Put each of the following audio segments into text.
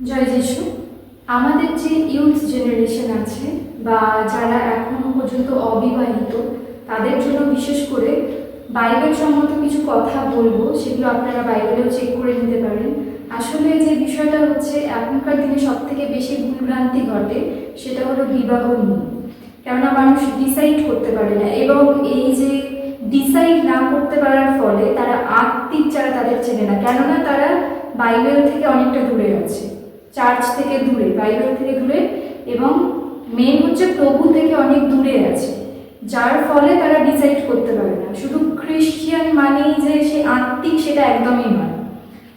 জয় যিশু। আমাদের যে ইউথ জেনারেশন আছে বা যারা এখনও পর্যন্ত অবিবাহিত, তাদের জন্য বিশেষ করে বাইবেল সম্মত কিছু কথা বলব, সেগুলো আপনারা বাইবেলেও চেক করে নিতে পারেন। আসলে যে বিষয়টা হচ্ছে, এখনকার দিনে সব থেকে বেশি ভুলভ্রান্তি ঘটে, সেটা হলো বিবাহ নিয়ে। কেননা মানুষ ডিসাইড করতে পারে না, এবং এই যে ডিসাইড না করতে পারার ফলে তারা আত্মিক যারা তাদের চেনে না, কেননা তারা বাইবেল থেকে অনেকটা দূরে আছে। চার্চ থেকে দূরে বাইবেল থেকে দূরে, এবং মেন হচ্ছে প্রভু থেকে অনেক দূরে আছে, যার ফলে তারা ডিসাইড করতে পারে না। শুধু খ্রিস্টিয়ান মানেই যে সে আত্মিক সেটা একদমই নয়।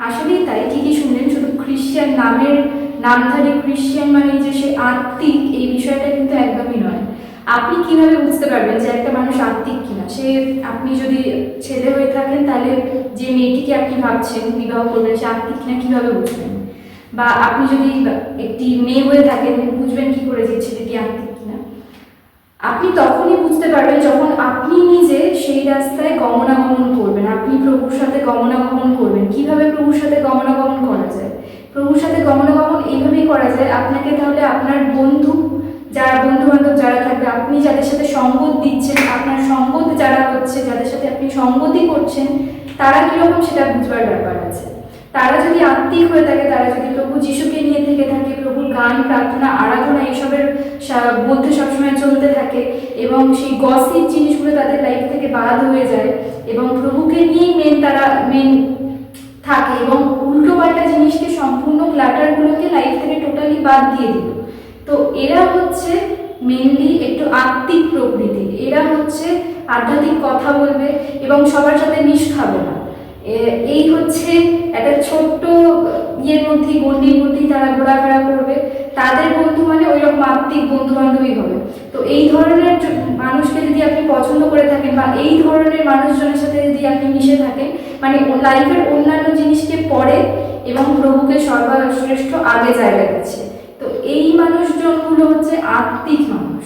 আসলেই তাই, ঠিকই শুনলেন, শুধু খ্রিস্টিয়ান নামের, নামধারী খ্রিস্টিয়ান মানেই যে সে আত্মিক, এই বিষয়টা কিন্তু একদমই নয়। আপনি কীভাবে বুঝতে পারবেন যে একটা মানুষ আত্মিক কিনা? সে, আপনি যদি ছেলে হয়ে থাকেন, তাহলে যে মেয়েটিকে আপনি ভাবছেন, বিবাহ করবেন, সে আত্মিক কিনা কীভাবে বুঝবেন? বা আপনি যদি একটি মেয়ে হয়ে থাকেন বুঝবেন কি করে যে ছেলেটি আত্মিক কিনা। আপনি তখনই বুঝতে পারবেন যখন আপনি নিজে সেই রাস্তায় গমনাগমন করবেন। আপনি প্রভুর সাথে গমনাগমন করবেন। কীভাবে প্রভুর সাথে গমনাগমন করা যায়? প্রভুর সাথে গমনাগমন এইভাবেই করা যায়, আপনাকে তাহলে আপনার বন্ধু, যারা বন্ধু বান্ধব যারা থাকবে, আপনি যাদের সাথে সঙ্গত দিচ্ছেন, আপনার সঙ্গত যারা হচ্ছে, যাদের সাথে আপনি সঙ্গতি করছেন, তারা কীরকম সেটা বুঝবার ব্যাপার আছে। তারা যদি আত্মিক হয়ে থাকে, তারা যদি প্রভু যিশুকে নিয়ে থেকে থাকে প্রভুর গান, প্রার্থনা, আরাধনা এইসবের মধ্যে সবসময় চলতে থাকে এবং সেই গসিপ জিনিসগুলো তাদের লাইফ থেকে বাদ হয়ে যায় এবং প্রভুকে নিয়েই মেন তারা মেন থাকে এবং উল্টো পাল্টা জিনিসকে সম্পূর্ণ ক্লাটারগুলোকে লাইফ থেকে টোটালি বাদ দিয়ে দিল। তো এরা হচ্ছে মেনলি একটু আত্মিক প্রকৃতি এরা হচ্ছে আধ্যাত্মিক কথা বলবে এবং সবার সাথে মিশ খাবে না। এই হচ্ছে একটা ছোট্ট ইয়ের মধ্যে গণ্ডির মধ্যেই তারা ঘোরাফেরা করবে। তাদের বন্ধু মানে ওই রকম আত্মিক বন্ধু বান্ধবী হবে। তো এই ধরনের মানুষকে যদি আপনি পছন্দ করে থাকেন বা এই ধরনের মানুষজনের সাথে যদি আপনি মিশে থাকেন মানে লাইফের অন্যান্য জিনিসকে পড়ে এবং প্রভুকে সর্বশ্রেষ্ঠ আগে জায়গা দিচ্ছে। তো এই মানুষজনগুলো হচ্ছে আত্মিক মানুষ।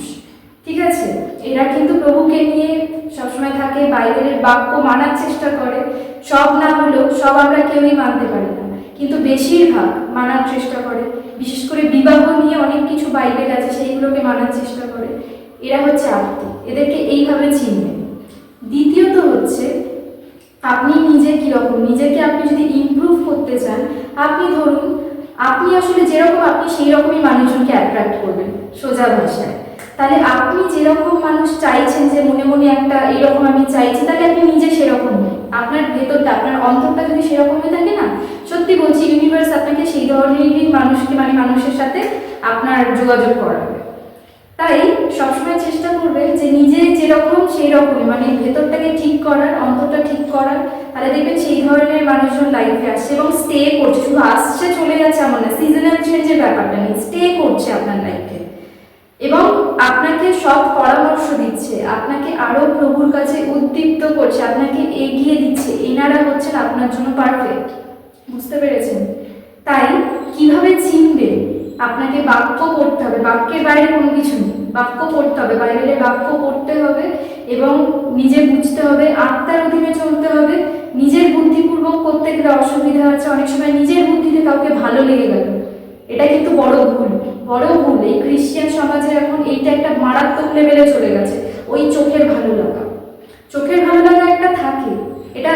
ঠিক আছে? এরা কিন্তু প্রভুকে নিয়ে সবসময় থাকে বাইবেলের বাক্য মানার চেষ্টা করে। সব না হলেও সব আমরা কেউই মানতে পারি না। কিন্তু বেশিরভাগ মানার চেষ্টা করে। বিশেষ করে বিবাহ নিয়ে অনেক কিছু বাইবেল আছে, সেইগুলোকে মানার চেষ্টা করে। এরা হচ্ছে আত্মিক এদেরকে এইভাবে চিনবেন। দ্বিতীয়ত হচ্ছে, আপনি নিজে কীরকম? নিজেকে আপনি যদি ইমপ্রুভ করতে চান, আপনি ধরুন, আপনি আসলে যেরকম, আপনি সেই রকমই মানুষজনকে অ্যাট্রাক্ট করবেন সোজা ভাষায়। তাহলে আপনি যেরকম মানুষ চাইছেন যে মনে মনে একটা এরকম আমি চাইছি, তাহলে আপনি নিজে সেরকম আপনার ভেতরটা, আপনার অন্তরটা যদি সেরকম হয়ে থাকে না, সত্যি বলছি ইউনিভার্স আপনাকে সেই ধরনেরই মানুষকে মানে মানুষের সাথে আপনার যোগাযোগ করাবে। তাই সবসময় চেষ্টা করবে যে নিজে যেরকম সেই রকমই মানে ভেতরটাকে ঠিক করার, অন্তরটা ঠিক করার। তাহলে দেখবেন সেই ধরনের মানুষজন লাইফে আসছে এবং স্টে করছে। শুধু আসছে, চলে যাচ্ছে এমন না সিজনাল চেঞ্জের ব্যাপারটা নেই স্টে করছে আপনার লাইফে এবং আপনাকে সব পরামর্শ দিচ্ছে, আপনাকে আরও প্রভুর কাছে উদ্দীপ্ত করছে, আপনাকে এগিয়ে দিচ্ছে, এনারা হচ্ছেন আপনার জন্য পারফেক্ট বুঝতে পেরেছেন? তাই কীভাবে চিনবে? আপনাকে বাক্য পড়তে হবে, বাক্যের বাইরে কোনো কিছু নেই। বাক্য পড়তে হবে, বাইবেলের বাক্য পড়তে হবে এবং নিজে বুঝতে হবে, আত্মার অধীনে চলতে হবে। নিজের বুদ্ধিপূর্বক করতে গেলে অসুবিধা আছে, অনেক সময় নিজের বুদ্ধিতে কাউকে ভালো লেগে গেল। এটা কিন্তু বড় ভুল। বড় ভুল, এই খ্রিস্টান সমাজে এখন এইটা একটা মারাত্মক লেভেলে চলে গেছে, ওই চোখের ভালো লাগা চোখের ভালো লাগা একটা থাকে, এটা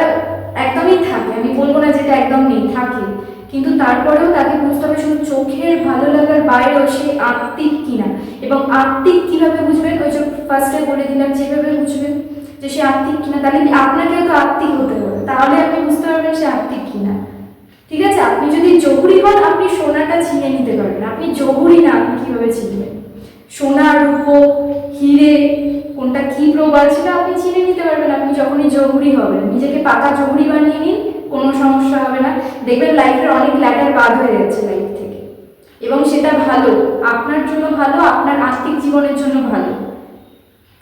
একদমই থাকে, আমি বলব না যেটা একদম নেই, থাকে। কিন্তু তারপরেও তাকে বুঝতে হবে শুধু চোখের ভালো লাগার বাইরেও সে আত্মিক কিনা। এবং আত্মিক কীভাবে বুঝবেন ওই যে ফার্স্টে বলে দিলাম, যেভাবে বুঝবেন যে সে আত্মিক কিনা, তাহলে আপনাকে তো আত্মিক হতে হবে? তাহলে আপনি বুঝতে পারবেন সে আত্মিক কিনা। ঠিক আছে? আপনি যদি জহুরি হন, আপনি সোনাটা চিনে নিতে পারবেন আপনি জহুরি না, আপনি কীভাবে চিনবেন সোনা, রূপো, হিরে, কোনটা কি প্রবাল, সেটা আপনি চিনে নিতে পারবেন। আপনি যখনই জহুরি হবেন, নিজেকে পাকা জহুরি বানিয়ে নিন, কোনো সমস্যা হবে না। দেখবেন লাইফের অনেক ল্যাটার বাদ হয়ে যাচ্ছে লাইফ থেকে। এবং সেটা ভালো। আপনার জন্য ভালো, আপনার আর্থিক জীবনের জন্য ভালো।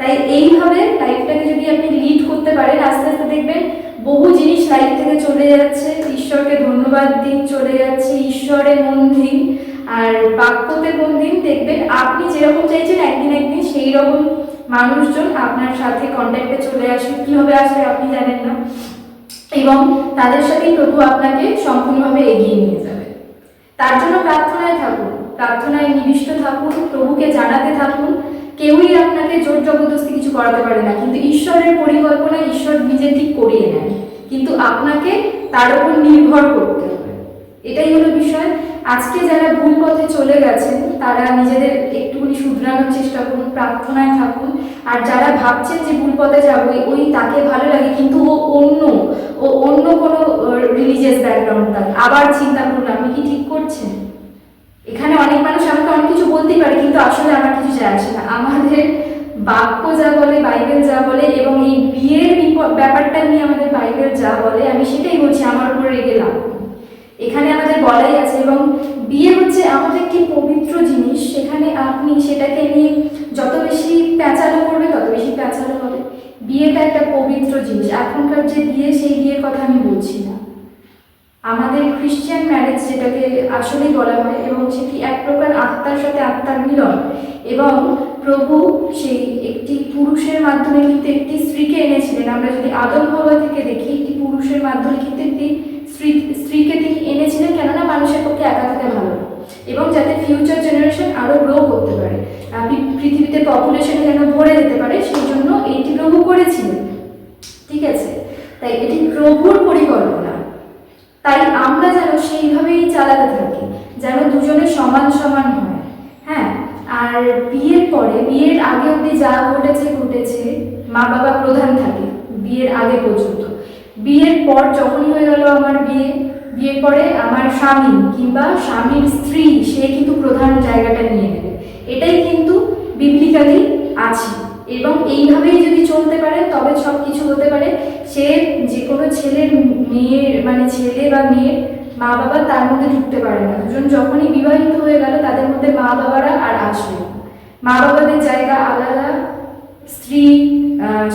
তাই এইভাবে লাইফটাকে যদি আপনি লিড করতে পারেন, আস্তে আস্তে দেখবেন বহু জিনিস লাইফ থেকে চলে যাচ্ছে। ঈশ্বরকে ধন্যবাদ দিন, চলে যাচ্ছে। ঈশ্বরের মন দিন আর বাক্যতে মন দিন দেখবেন আপনি যেরকম চাইছেন একদিন একদিন সেই রকম মানুষজন আপনার সাথে কন্ট্যাক্টে চলে আসবে কীভাবে আসবে আপনি জানেন না। এবং তাদের সাথেই প্রভু আপনাকে সম্পূর্ণভাবে এগিয়ে নিয়ে যাবে। তার জন্য প্রার্থনায় থাকুন। প্রার্থনায় নিবিষ্ট থাকুন। প্রভুকে জানাতে থাকুন। কেউই আপনাকে জোর জবরদস্তি কিছু করাতে পারে না। কিন্তু ঈশ্বরের পরিকল্পনা ঈশ্বর নিজে ঠিক করিয়ে নেন। কিন্তু আপনাকে তার উপর নির্ভর করতে হবে। এটাই হলো বিষয়। আজকে যারা ভুল পথে চলে গেছেন, তারা নিজেদের একটুখানি শুধরানোর চেষ্টা করুন, প্রার্থনায় থাকুন। আর যারা ভাবছেন যে ভুল পথে যাব ওই তাকে ভালো লাগে, কিন্তু ও অন্য ও অন্য কোনো রিলিজিয়াস ব্যাকগ্রাউন্ড তার। আবার চিন্তা করুন, আপনি কি ঠিক করছেন? এখানে অনেক মানুষ আমাকে অনেক কিছু বলতেই পারে, কিন্তু আসলে আমার কিছু যায় আসে না। আমাদের বাক্য যা বলে, বাইবেল যা বলে এবং এই বিয়ের ব্যাপারটা নিয়ে আমাদের বাইবেল যা বলে, আমি সেটাই বলছি, আমার উপর রেগে লাভ এখানে আমাদের বলাই আছে এবং বিয়ে হচ্ছে আমাদের একটি পবিত্র জিনিস, সেখানে আপনি সেটাকে নিয়ে যত বেশি প্যাঁচালো করবে, তত বেশি প্যাঁচালো হবে। বিয়েটা একটা পবিত্র জিনিস। এখনকার যে বিয়ে, সেই বিয়ের কথা আমি বলছি না। আমাদের খ্রিস্টান ম্যারেজ যেটাকে আসলেই বলা হয় এবং সেটি এক প্রকার আত্মার সাথে আত্মার মিলন এবং প্রভু সেই একটি পুরুষের মাধ্যমে কিন্তু একটি স্ত্রীকে এনেছিলেন। আমরা যদি আদম হওয়া থেকে দেখি, একটি পুরুষের মাধ্যমে কিন্তু একটি স্ত্রী, স্ত্রীকে তিনি এনেছিলেন কেননা মানুষের পক্ষে একা থাকা ভালো এবং যাতে ফিউচার জেনারেশন আরও গ্রো করতে পারে। পৃথিবীতে পপুলেশন যেন ভরে যেতে পারে সেই জন্য এইটি প্রভু করেছিলেন। ঠিক আছে? তাই এটি প্রভুর পরিকল্পনা। তাই আমরা যেন সেইভাবেই চালাতে থাকি, যেন দুজনে সমান সমান হয়। হ্যাঁ আর বিয়ের পরে, বিয়ের আগে অবধি যা ঘটেছে ঘটেছে মা বাবা প্রধান থাকে, বিয়ের আগে পর্যন্ত। বিয়ের পর যখনই হয়ে গেল আমার বিয়ে, বিয়ের পরে আমার স্বামী কিংবা স্বামীর স্ত্রী, সে কিন্তু প্রধান জায়গাটা নিয়ে নেবে। এটাই কিন্তু বিবলিক্যালি আছে। এবং এইভাবেই যদি চলতে পারে, তবে সব কিছু হতে পারে। সে যে কোনো ছেলের মেয়ের মানে ছেলে বা মেয়ের মা বাবা তার মধ্যে ঢুকতে পারে না। দুজন যখনই বিবাহিত হয়ে গেল, তাদের মধ্যে মা বাবারা আর আসবে মা বাবাদের জায়গা আলাদা, স্ত্রী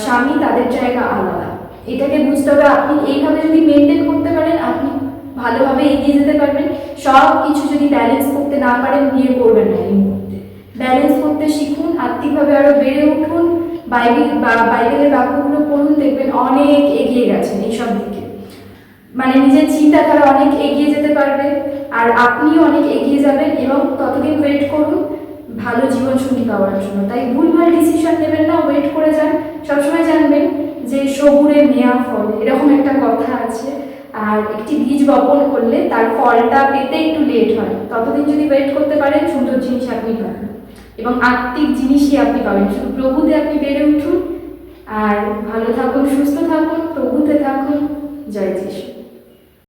স্বামী তাদের জায়গা আলাদা। এটাকে বুঝতে হবে, আপনি এইভাবে যদি মেনটেন করতে পারেন, আপনি ভালোভাবে এগিয়ে যেতে পারবেন। সব কিছু যদি ব্যালেন্স করতে না পারেন, বিয়ে করবেন না। ব্যালেন্স করতে শিখুন আর্থিকভাবে আরও বেড়ে উঠুন বাইবেল বা বাইবেলের বাক্যগুলো পড়ুন, দেখবেন অনেক এগিয়ে গেছেন এইসব দিকে। মানে নিজের চিন্তা তারা অনেক এগিয়ে যেতে পারবে, আর আপনিও অনেক এগিয়ে যাবেন এবং ততদিন ওয়েট করুন, ভালো জীবনসঙ্গী পাওয়ার জন্য। তাই ভুলভাল ডিসিশন নেবেন না ওয়েট করে যান। সবসময় জানবেন যে সবুরে মেয়া ফল, এরকম একটা কথা আছে, আর একটি বীজ বপন করলে তার ফলটা পেতে একটু লেট হয়। ততদিন যদি ওয়েট করতে পারেন, সুন্দর জিনিস আপনি পাবেন। এবং আত্মিক জিনিসই আপনি পাবেন। শুধু প্রভুতে আপনি বেড়ে উঠুন। আর ভালো থাকুন, সুস্থ থাকুন, প্রভুতে থাকুন। জয় যিশু